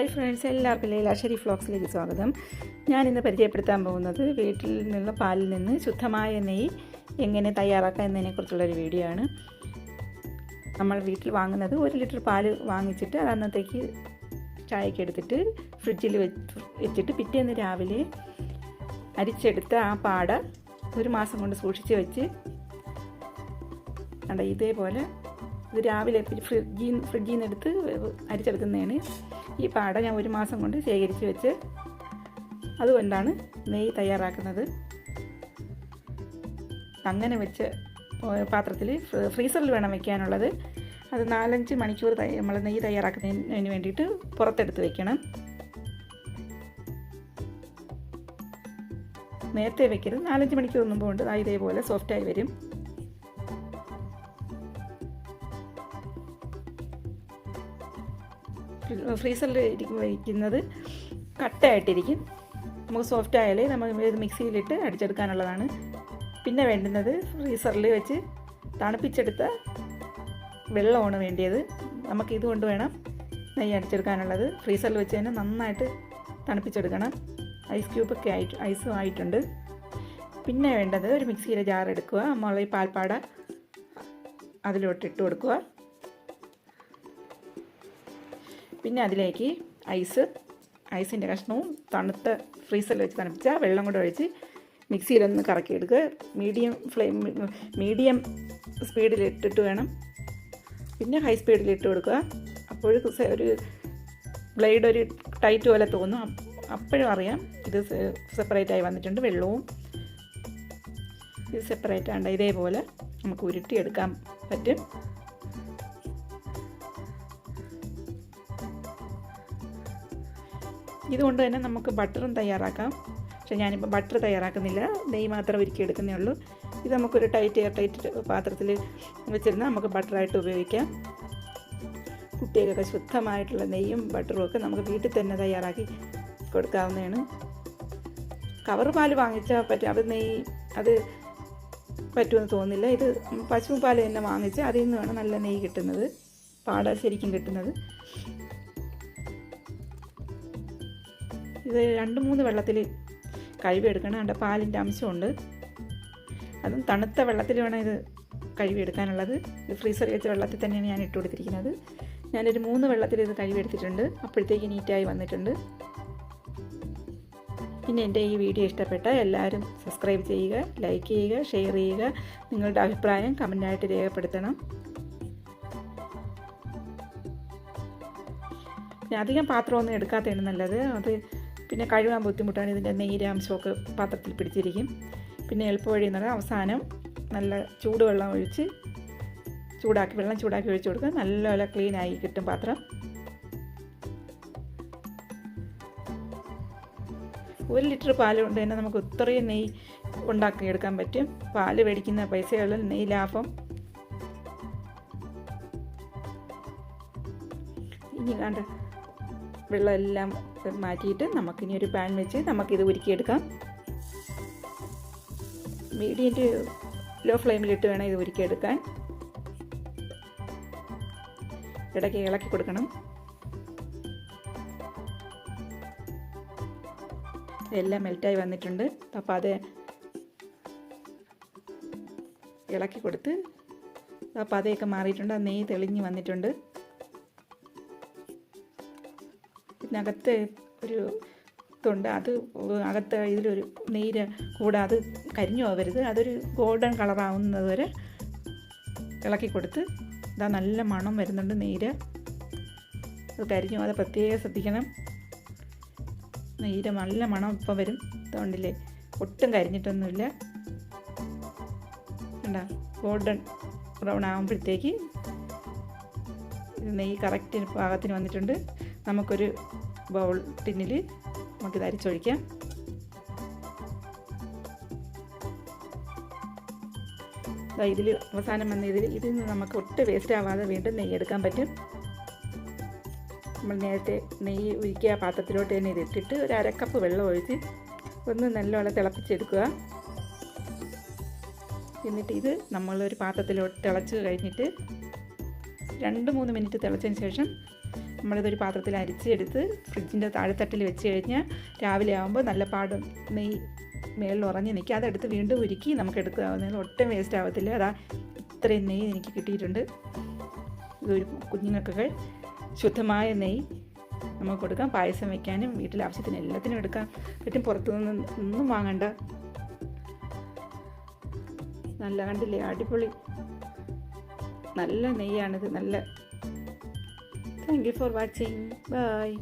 Hi friends എല്ലാവർക്കും ലൈല ഫ്ലോക്സിലേക്ക് സ്വാഗതം. ഞാൻ ഇന്ന് പരിചയപ്പെടുത്താൻ പോകുന്നത് വീട്ടിൽ നിന്നുള്ള പാലിൽ നിന്ന് ശുദ്ധമായ നെയ്യ് എങ്ങനെ തയ്യാറാക്കാം എന്നതിനെക്കുറിച്ചുള്ളൊരു വീഡിയോ ആണ്. നമ്മൾ വീട്ടിൽ വാങ്ങുന്നത് ഒരു ലിറ്റർ പാൽ വാങ്ങിച്ചിട്ട് അത് അന്നത്തേക്ക് ചായക്ക് എടുത്തിട്ട് ഫ്രിഡ്ജിൽ വെച്ചിട്ട് പിറ്റേന്ന് രാവിലെ അരിച്ചെടുത്ത ആ പാട ഒരു മാസം കൊണ്ട് സൂക്ഷിച്ച് വെച്ച് കണ്ട ഇതേപോലെ ഇത് രാവിലെ ഫ്രിഡ്ജിൽ ഫ്രിഡ്ജിൽ നിന്ന് എടുത്ത് അരിച്ചെടുക്കുന്നതാണ്. ഈ പാട ഞാൻ ഒരു മാസം കൊണ്ട് ശേഖരിച്ച് വെച്ച് അതുകൊണ്ടാണ് നെയ്യ് തയ്യാറാക്കുന്നത്. അങ്ങനെ വെച്ച് പാത്രത്തിൽ ഫ്രീസറിൽ വേണം വെക്കാനുള്ളത്. അത് നാലഞ്ച് മണിക്കൂർ നമ്മൾ നെയ്യ് തയ്യാറാക്കുന്നതിന് വേണ്ടിയിട്ട് പുറത്തെടുത്ത് വെക്കണം. നേരത്തെ വെക്കരുത്. നാലഞ്ച് മണിക്കൂർ മുമ്പ് കൊണ്ട് ഇതേപോലെ സോഫ്റ്റായി വരും. ഫ്രീസറിൽ ഇരിക്കുന്നത് കട്ടയായിട്ടിരിക്കും. നമുക്ക് സോഫ്റ്റ് ആയാലേ നമ്മൾ ഇത് മിക്സിയിലിട്ട് അടിച്ചെടുക്കാനുള്ളതാണ്. പിന്നെ വേണ്ടുന്നത് ഫ്രീസറിൽ വെച്ച് തണുപ്പിച്ചെടുത്ത വെള്ളമാണ് വേണ്ടിയത്. നമുക്ക് ഇതുകൊണ്ട് വേണം നെയ്യ് അടിച്ചെടുക്കാനുള്ളത്. ഫ്രീസറിൽ വെച്ച് തന്നെ നന്നായിട്ട് തണുപ്പിച്ചെടുക്കണം. ഐസ് ക്യൂബൊക്കെ ആയിട്ട് ഐസും ആയിട്ടുണ്ട്. പിന്നെ വേണ്ടത് ഒരു മിക്സിയിലെ ജാർ എടുക്കുക. മുളക് പാൽപ്പാട അതിലോട്ട് ഇട്ട് കൊടുക്കുക. പിന്നെ അതിലേക്ക് ഐസ് ഐസിന്റെ കഷ്ണവും തണുത്ത ഫ്രീസറിൽ വെച്ച് തണുപ്പിച്ച വെള്ളം കൂടെ ഒഴിച്ച് മിക്സിയിലൊന്ന് കറക്കിയെടുക്കുക. മീഡിയം ഫ്ലെയിം മീഡിയം സ്പീഡിൽ ഇട്ടിട്ട് വേണം. പിന്നെ ഹൈ സ്പീഡിൽ ഇട്ട് കൊടുക്കുക. അപ്പോൾ ഒരു ബ്ലേഡ് ഒരു ടൈറ്റ് പോലെ തോന്നും. അപ്പോഴും അറിയാം ഇത് സെപ്പറേറ്റ് ആയി വന്നിട്ടുണ്ട് വെള്ളവും. ഇത് സെപ്പറേറ്റ് ആണ്ട് ഇതേപോലെ നമുക്ക് ഉരുട്ടിയെടുക്കാൻ പറ്റും. ഇതുകൊണ്ട് തന്നെ നമുക്ക് ബട്ടറും തയ്യാറാക്കാം. പക്ഷേ ഞാനിപ്പോൾ ബട്ടർ തയ്യാറാക്കുന്നില്ല. നെയ് മാത്രം ഒരുക്കി എടുക്കുന്നേ ഉള്ളൂ. ഇത് നമുക്കൊരു ടൈറ്റ് എയർ ടൈറ്റ് പാത്രത്തിൽ വെച്ചിരുന്നാൽ നമുക്ക് ബട്ടറായിട്ട് ഉപയോഗിക്കാം. കുട്ടികൾക്കൊക്കെ ശുദ്ധമായിട്ടുള്ള നെയ്യും ബട്ടറും ഒക്കെ നമുക്ക് വീട്ടിൽ തന്നെ തയ്യാറാക്കി കൊടുക്കാവുന്നതാണ്. കവർ പാൽ വാങ്ങിച്ചാൽ പറ്റും. അത് നെയ്യ് അത് പറ്റുമെന്ന് തോന്നുന്നില്ല. ഇത് പശു തന്നെ വാങ്ങിച്ച് അതിൽ നിന്നാണ് നല്ല നെയ്യ് കിട്ടുന്നത്. പാട ശരിക്കും കിട്ടുന്നത്. ഇത് രണ്ട് മൂന്ന് വെള്ളത്തിൽ കഴുകിയെടുക്കണം അതിന്റെ പാലിന്റെ അംശമുണ്ട്. അതും തണുത്ത വെള്ളത്തിൽ വേണം ഇത് കഴുകിയെടുക്കാനുള്ളത് ഇത് ഫ്രീസറിൽ വെച്ച വെള്ളത്തിൽ തന്നെയാണ് ഞാൻ ഇട്ട് കൊടുത്തിരിക്കുന്നത്. ഞാനൊരു മൂന്ന് വെള്ളത്തിൽ ഇത് കഴുകിയെടുത്തിട്ടുണ്ട് അപ്പോഴത്തേക്ക് നീറ്റായി വന്നിട്ടുണ്ട്. പിന്നെ എന്റെ ഈ വീഡിയോ ഇഷ്ടപ്പെട്ട എല്ലാവരും സബ്സ്ക്രൈബ് ചെയ്യുക ലൈക്ക് ചെയ്യുക ഷെയർ ചെയ്യുക. നിങ്ങളുടെ അഭിപ്രായം കമന്റായിട്ട് രേഖപ്പെടുത്തണം. അധികം പാത്രമൊന്നും എടുക്കാത്തതാണ് നല്ലത്. അത് പിന്നെ കഴുകാൻ ബുദ്ധിമുട്ടാണ്. ഇതിന്റെ നെയ്യാംശമൊക്കെ പാത്രത്തിൽ പിടിച്ചിരിക്കും. പിന്നെ എളുപ്പവഴി എന്ന് പറഞ്ഞാൽ അവസാനം നല്ല ചൂടുവെള്ളം ഒഴിച്ച് ചൂടാക്കി വെള്ളം ചൂടാക്കി ഒഴിച്ച് കൊടുക്കുക. നല്ലപോലെ ക്ലീനായി കിട്ടും പാത്രം. ഒരു ലിറ്റർ പാൽ കൊണ്ട് തന്നെ നമുക്ക് ഇത്രയും നെയ്യ് ഉണ്ടാക്കിയെടുക്കാൻ പറ്റും. പാൽ മേടിക്കുന്ന പൈസകളിൽ നെയ്യ് ലാഭം. ഇനി കണ്ട വെള്ളമെല്ലാം മാറ്റിയിട്ട് നമുക്കിനി ഒരു പാൻ വെച്ച് നമുക്കിത് ഉരുക്കിയെടുക്കാം. മീഡിയം ടു ലോ ഫ്ലെയിമിലിട്ട് വേണം ഇത് ഉരുക്കിയെടുക്കാൻ. ഇടയ്ക്ക് ഇളക്കി കൊടുക്കണം. എല്ലാം മെൽറ്റായി വന്നിട്ടുണ്ട്. അപ്പോൾ അത് ഇളക്കി കൊടുത്ത് അപ്പോൾ അതേയൊക്കെ മാറിയിട്ടുണ്ട്. നെയ്യ് തെളിഞ്ഞ് വന്നിട്ടുണ്ട്. ഇതിനകത്ത് ഒരു ഇതുണ്ട് അത് അകത്ത് ഇതിലൊരു നീര് കൂടെ അത് കരിഞ്ഞു പോകരുത്. അതൊരു ഗോൾഡൻ കളറാവുന്നത് വരെ ഇളക്കി കൊടുത്ത് ഇതാ നല്ല മണം വരുന്നുണ്ട് നീര്. അത് കരിഞ്ഞു പോകാതെ പ്രത്യേകം ശ്രദ്ധിക്കണം. നീര് നല്ല മണം ഇപ്പം വരും ഇതുകൊണ്ടില്ലേ ഒട്ടും കരിഞ്ഞിട്ടൊന്നുമില്ല. കണ്ട? ഗോൾഡൻ ബ്രൗൺ ആകുമ്പോഴത്തേക്ക് നെയ്യ് കറക്റ്റ് പാകത്തിന് വന്നിട്ടുണ്ട്. നമുക്കൊരു ബൗൾ ടിന്നിൽ നമുക്കിത് അരിച്ചൊഴിക്കാം. ഇതിൽ അവസാനം വന്ന ഇതിൽ ഇതിൽ നിന്ന് നമുക്ക് ഒട്ടും വേസ്റ്റ് ആവാതെ വീണ്ടും നെയ്യ് എടുക്കാൻ പറ്റും. നമ്മൾ നേരത്തെ നെയ്യ് ഉരുക്കിയ പാത്രത്തിലോട്ട് തന്നെ ഇതിട്ടിട്ട് ഒരു അരക്കപ്പ് വെള്ളം ഒഴിച്ച് ഒന്ന് നല്ലോണം തിളപ്പിച്ചെടുക്കുക. എന്നിട്ട് ഇത് നമ്മളൊരു പാത്രത്തിലോട്ട് തിളച്ച് കഴിഞ്ഞിട്ട് രണ്ട് മൂന്ന് മിനിറ്റ് തിളച്ചതിന് ശേഷം നമ്മളിതൊരു പാത്രത്തിൽ അരിച്ചെടുത്ത് ഫ്രിഡ്ജിന്റെ താഴെത്തട്ടിൽ വെച്ച് കഴിഞ്ഞാൽ രാവിലെ ആകുമ്പോൾ നല്ല പാട് നെയ്യ് മേളിൽ ഉറഞ്ഞ് നിൽക്കുക. അതെടുത്ത് വീണ്ടും ഉരുക്കി നമുക്ക് എടുക്കാവുന്നതിൽ ഒട്ടും വേസ്റ്റ് ആവത്തില്ല. അതാ ഇത്രയും നെയ്യ് എനിക്ക് കിട്ടിയിട്ടുണ്ട്. ഇതൊരു കുഞ്ഞുങ്ങൾക്കൊക്കെ ശുദ്ധമായ നെയ്യ് നമുക്ക് കൊടുക്കാം. പായസം വെക്കാനും വീട്ടിലെ ആവശ്യത്തിന് എല്ലാത്തിനും എടുക്കാം. പറ്റും പുറത്തുനിന്ന് ഒന്നും വാങ്ങണ്ട. നല്ല കണ്ടില്ലേ? അടിപൊളി. நல்ல நெய்யானது நல்ல. தேங்க்யூ ஃபார் வாட்சிங் பாய்